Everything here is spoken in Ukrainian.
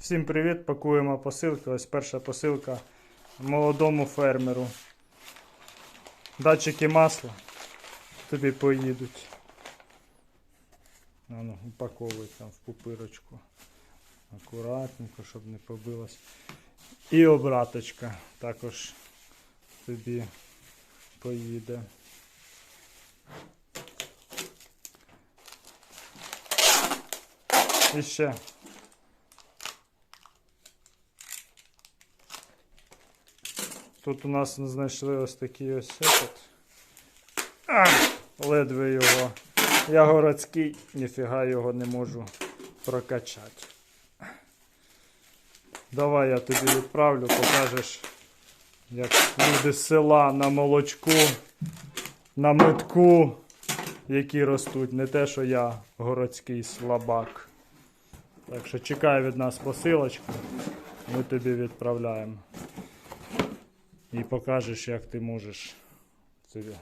Всім привіт! Пакуємо посилки. Ось перша посилка молодому фермеру. Датчики масла тобі поїдуть. Ну, упаковуй там в пупирочку. Акуратненько, щоб не побилось. І обраточка також тобі поїде. І ще. Тут у нас знайшли ось такий ось этот. А, ледве його. Я городський, ніфіга його не можу прокачати. Давай я тобі відправлю, покажеш, як люди з села на молочку, на метку, які ростуть. Не те, що я городський слабак. Так що чекай від нас посилочку, ми тобі відправляємо. І покажеш, як ти можеш собі